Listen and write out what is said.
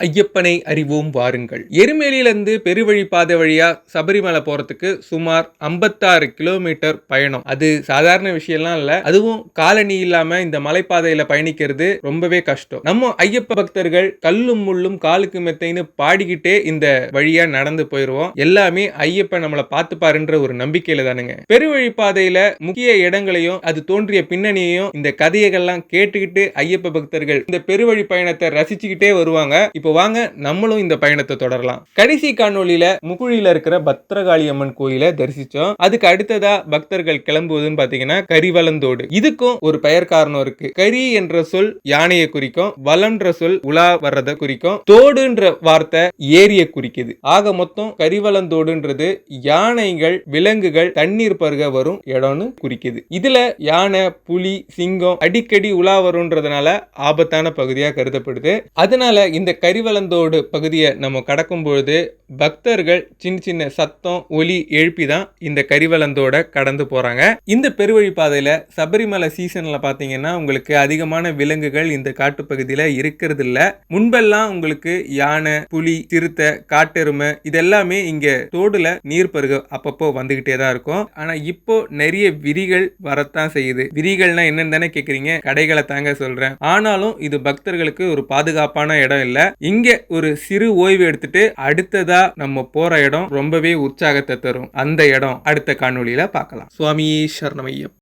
ஐயப்பனை அறிவோம் வாருங்கள். எருமேலியிலிருந்து பெருவழிப்பாதை வழியா சபரிமலை போறதுக்கு சுமார் 56 கிலோமீட்டர் பயணம். அது சாதாரண விஷயம்லாம் இல்ல. அதுவும் காலணி இல்லாம இந்த மலைப்பாதையில பயணிக்கிறது ரொம்பவே கஷ்டம். நம்ம ஐயப்ப பக்தர்கள் கல்லும் முள்ளும் காலுக்கு மெத்தைன்னு பாடிக்கிட்டே இந்த வழியா நடந்து போயிருவோம். எல்லாமே ஐயப்பன் நம்மளை பார்த்துப்பாருன்ற ஒரு நம்பிக்கையில தானுங்க. பெருவழிப்பாதையில முக்கிய இடங்களையும் அது தோன்றிய பின்னணியையும் இந்த கதையெல்லாம் கேட்டுக்கிட்டு ஐயப்ப பக்தர்கள் இந்த பெருவழி பயணத்தை ரசிச்சுக்கிட்டே வருவாங்க. இப்போ இப்போ வாங்க நம்மளும் இந்த பயணத்தை தொடரலாம். கடைசி காணொலியில முகுழியில இருக்கிற பத்திரகாளி அம்மன் கோயிலை தரிசிச்சோம். அதுக்கு அடுத்ததா பக்தர்கள் கிளம்புவதுன்னு பாத்தீங்கன்னா கரிவலந்தோடு. இதுக்கும் ஒரு பெயர் காரணம் இருக்கு. கரி என்ற சொல் யானையை குறிக்கும் வலம்ன்ற சொல் உலா வர்றதை குறிக்கும் தோடுன்ற வார்த்தை ஏரிய குறிக்குது. ஆக மொத்தம் கரிவலந்தோடுன்றது யானைகள் விலங்குகள் தண்ணீர் பருக வரும் இடம்னு குறிக்குது. இதுல யானை புலி சிங்கம் அடிக்கடி உலா வரும்ன்றதுனால ஆபத்தான பகுதியா கருதப்படுது. அதனால இந்த கரி கரிவலந்தோடு பகுதியை நம்ம கடக்கும் பொழுது பக்தர்கள் சின்ன சின்ன சத்தம் ஒலி எழுப்பி தான் இந்த கரிவலந்தோட கடந்து போகிறாங்க இந்த பெருவழி பாதையில் சபரிமலை சீசனில் பார்த்தீங்கன்னா உங்களுக்கு அதிகமான விலங்குகள் இந்த காட்டுப்பகுதியில் இருக்கிறது இல்லை முன்பெல்லாம் உங்களுக்கு யானை புலி சிறுத்தை காட்டெருமை இதெல்லாமே இங்கே தோடில் நீர் பருக அப்பப்போ வந்துக்கிட்டே தான் இருக்கும். ஆனால் இப்போ நிறைய விரிகள் வரத்தான் செய்யுது. விரிகள்னா என்னன்னு தானே கேட்குறீங்க கடைகளை தாங்க சொல்கிறேன் ஆனாலும் இது பக்தர்களுக்கு ஒரு பாதுகாப்பான இடம் இல்லை. இங்கே ஒரு சிறு ஓய்வு எடுத்துட்டு கண்டிப்பா நம்ம போற இடம் ரொம்பவே உற்சாகத்தை தரும். அந்த இடம் அடுத்த காணொலியில பார்க்கலாம். சுவாமி சரணமையம்.